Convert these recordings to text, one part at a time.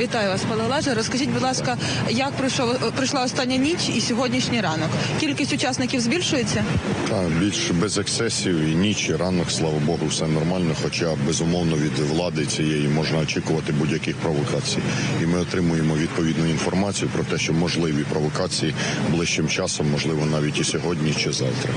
Вітаю вас, пане Олеже. Розкажіть, будь ласка, як пройшов пройшла остання ніч і сьогоднішній ранок? Кількість учасників збільшується? Так, більш без ексцесів і ніч, і ранок, слава Богу, все нормально. Хоча безумовно від влади цієї можна очікувати будь-яких провокацій. І ми отримуємо відповідну інформацію про те, що можливі провокації ближчим часом, можливо, навіть і сьогодні чи завтра.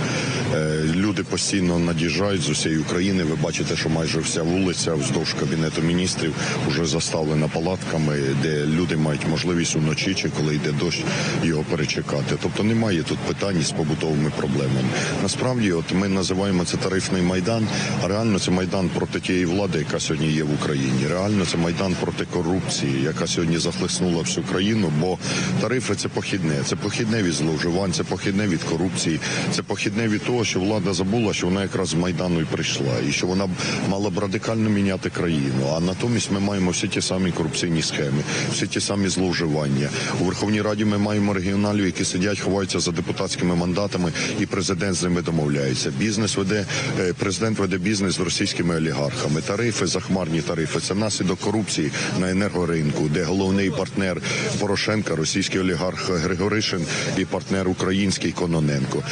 Е, люди постійно над'їжджають з усієї України. Ви бачите, що майже вся вулиця вздовж кабінету міністрів вже заставлена палатками, де люди мають можливість уночі чи коли йде дощ його перечекати. Тобто немає тут питань із побутовими проблемами. Насправді, от ми називаємо це тарифний майдан, а реально це майдан проти тієї влади, яка сьогодні є в Україні. Реально це майдан проти корупції, яка сьогодні захлеснула всю країну. Бо тарифи це похідне, це похідне від зловживань, це похідне від корупції, це похідне від того, що влада забула, що вона якраз з майдану і прийшла, і що вона мала б радикально міняти країну. А натомість ми маємо всі ті самі корупційні схеми, всі ті самі зловживання. У Верховній Раді ми маємо регіоналів, які сидять, ховаються за депутатськими мандатами, і президент з ними домовляється. Бізнес веде е, президент веде бізнес з російськими олігархами. Тарифи, захмарні тарифи. Це наслідок корупції на енергоринку, де головний партнер Порошенка, російський олігарх Григоришин і партнер український Кононенко.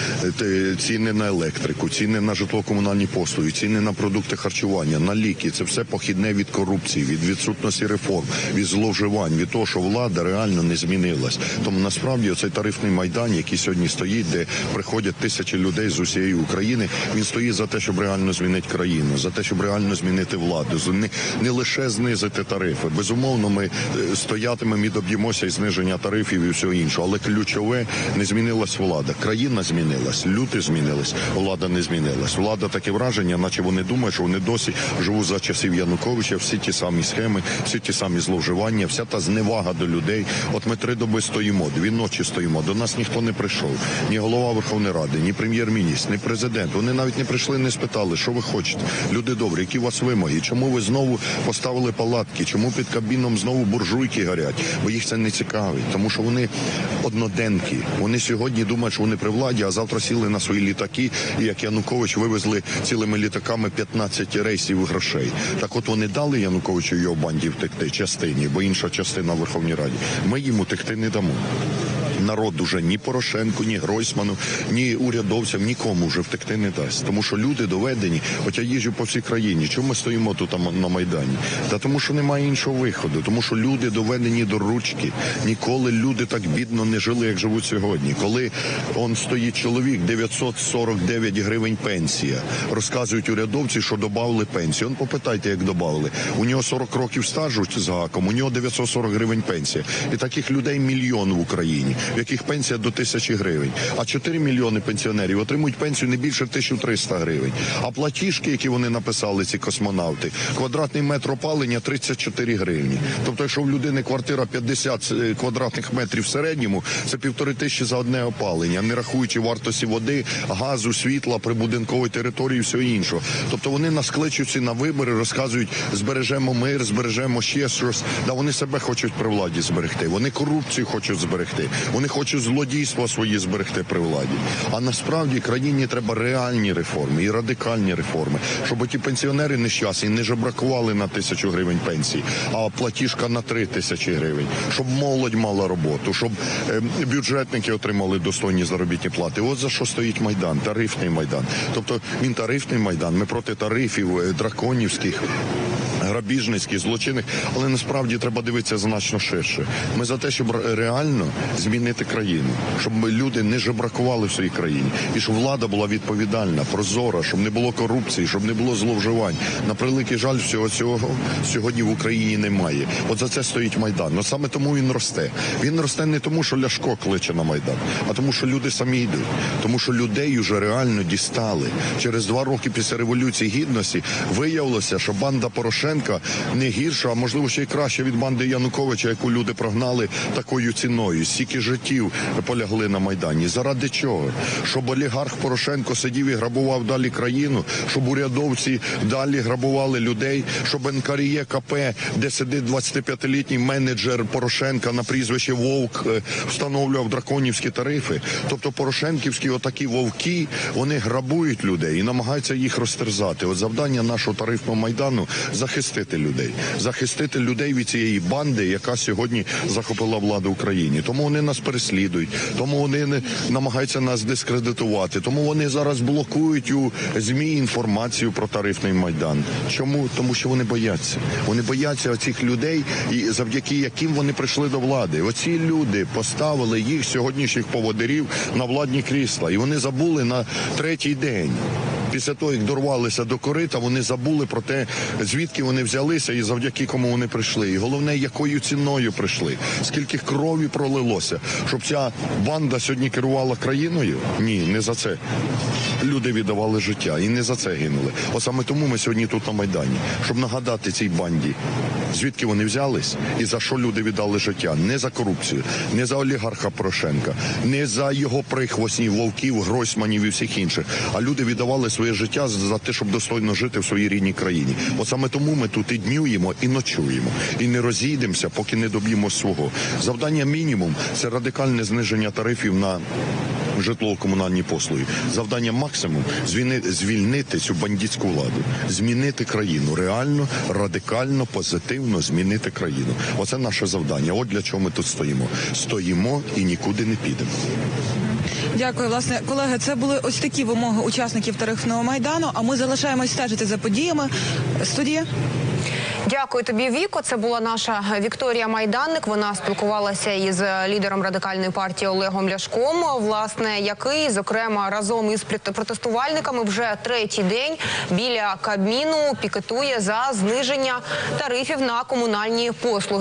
Е, Ціни на електрику, ціни на житлово-комунальні послуги, ціни на продукти харчування, на ліки. Це все похідне від корупції, від відсутності реформ, від зловживань, від того, що влада реально не змінилась. Тому насправді цей тарифний майдан, який сьогодні стоїть, де приходять тисячі людей з усієї України, він стоїть за те, щоб реально змінити країну, за те, щоб реально змінити владу, не, не лише знизити тарифи. Безумовно, ми е, стоятимемо і доб'ємося і зниження тарифів і всього іншого. Але ключове не змінилась влада. Країна змінилась, люди змінились, влада не змінилась. Влада таке враження, наче вони думають, що вони досі живуть за часів Януковича, всі ті самі схеми, всі ті самі зловживання, вся та зневага до людей. От ми три доби стоїмо, дві ночі стоїмо. До нас ніхто не прийшов. Ні голова Верховної Ради, ні прем'єр-міністр, ні президент. Вони навіть не прийшли, не спитали, що ви хочете. Люди добрі, які у вас вимоги? Чому ви знову поставили палатки? Чому під кабіном знову буржуйки горять? Бо їх це не цікавить, тому що вони одноденки. Вони сьогодні думають, що вони при владі, а завтра сіли на свої літаки, і як Янукович вивезли цілими літаками 15 рейсів грошей. Так от вони дали Януковичу його банді втекти частині, бо інша частина в Верховній Раді. Ми їм утекти не дамо. Народ уже ні Порошенку, ні Гройсману, ні урядовцям, нікому вже втекти не дасть. Тому що люди доведені, хоча їжджу по всій країні. Чому ми стоїмо тут на Майдані? Та тому, що немає іншого виходу, тому що люди доведені до ручки. Ніколи люди так бідно не жили, як живуть сьогодні. Коли он стоїть чоловік, 949 гривень пенсія. Розказують урядовці, що додали пенсію. Он попитайте, як додали. У нього 40 років стажу з гаком, у нього 940 гривень пенсія. І таких людей мільйон в Україні, в яких пенсія до тисячі гривень. А 4 мільйони пенсіонерів отримують пенсію не більше 1300 гривень. А платіжки, які вони написали, ці космонавти, квадратний метр опалення 34 гривні. Тобто, якщо в людини квартира 50 е, квадратних метрів в середньому, це півтори тисячі за одне опалення, не рахуючи вартості води, газу, світла, прибудинкової території і всього іншого. Тобто вони нас кличуть на вибори, розказують, збережемо мир, збережемо ще щось. Да вони себе хочуть при владі зберегти. Вони корупцію хочуть зберегти. Хочуть злодійство свої зберегти при владі. А насправді країні треба реальні реформи і радикальні реформи, щоб ті пенсіонери нещасні не жебракували на тисячу гривень пенсії, а платіжка на три тисячі гривень, щоб молодь мала роботу, щоб е, бюджетники отримали достойні заробітні плати. От за що стоїть майдан, тарифний майдан. Тобто він тарифний майдан. Ми проти тарифів е, драконівських грабіжницьких, злочинних, але насправді треба дивитися значно ширше. Ми за те, щоб реально змінити країну, щоб люди не жебракували в своїй країні, і щоб влада була відповідальна, прозора, щоб не було корупції, щоб не було зловживань. На превеликий жаль, всього цього сьогодні в Україні немає. От за це стоїть майдан. Ну саме тому він росте. Він росте не тому, що Ляшко кличе на майдан, а тому, що люди самі йдуть, тому що людей уже реально дістали. Через два роки після революції гідності виявилося, що банда Порошенка не гірша, а можливо ще й краще від банди Януковича, яку люди прогнали такою ціною. Стільки життів полягли на майдані. Заради чого? Щоб олігарх Порошенко сидів і грабував далі країну, щоб урядовці далі грабували людей, щоб НКРЄ КП, де сидить 25-літній менеджер Порошенка на прізвище Вовк, е, встановлював драконівські тарифи. Тобто Порошенківські отакі вовки вони грабують людей і намагаються їх розтерзати. От завдання нашого тарифного майдану захистити захистити людей, захистити людей від цієї банди, яка сьогодні захопила владу в Україні. Тому вони нас переслідують, тому вони не намагаються нас дискредитувати. Тому вони зараз блокують у змі інформацію про тарифний майдан. Чому? Тому що вони бояться. Вони бояться оцих людей, і завдяки яким вони прийшли до влади. Оці люди поставили їх сьогоднішніх поводирів на владні крісла, і вони забули на третій день. Після того, як дорвалися до корита, вони забули про те, звідки вони взялися і завдяки кому вони прийшли. І головне, якою ціною прийшли, скільки крові пролилося, щоб ця банда сьогодні керувала країною. Ні, не за це. Люди віддавали життя і не за це гинули. От саме тому ми сьогодні тут на Майдані, щоб нагадати цій банді, звідки вони взялись і за що люди віддали життя. Не за корупцію, не за олігарха Порошенка, не за його прихвостнів, вовків, гройсманів і всіх інших. А люди віддавали своє життя за те, щоб достойно жити в своїй рідній країні. От саме тому ми тут і днюємо, і ночуємо, і не розійдемося, поки не доб'ємо свого. Завдання мінімум це радикальне зниження тарифів на житлово-комунальні послуги. Завдання максимум звільнити, цю бандитську владу, змінити країну реально, радикально, позитивно змінити країну. Оце наше завдання. От для чого ми тут стоїмо. Стоїмо і нікуди не підемо. Дякую, власне, колеги. Це були ось такі вимоги учасників тарифного майдану. А ми залишаємось стежити за подіями. Студія. Дякую тобі, Віко. Це була наша Вікторія Майданник. Вона спілкувалася із лідером радикальної партії Олегом Ляшком, власне, який, зокрема, разом із прот- протестувальниками вже третій день біля Кабміну пікетує за зниження тарифів на комунальні послуги.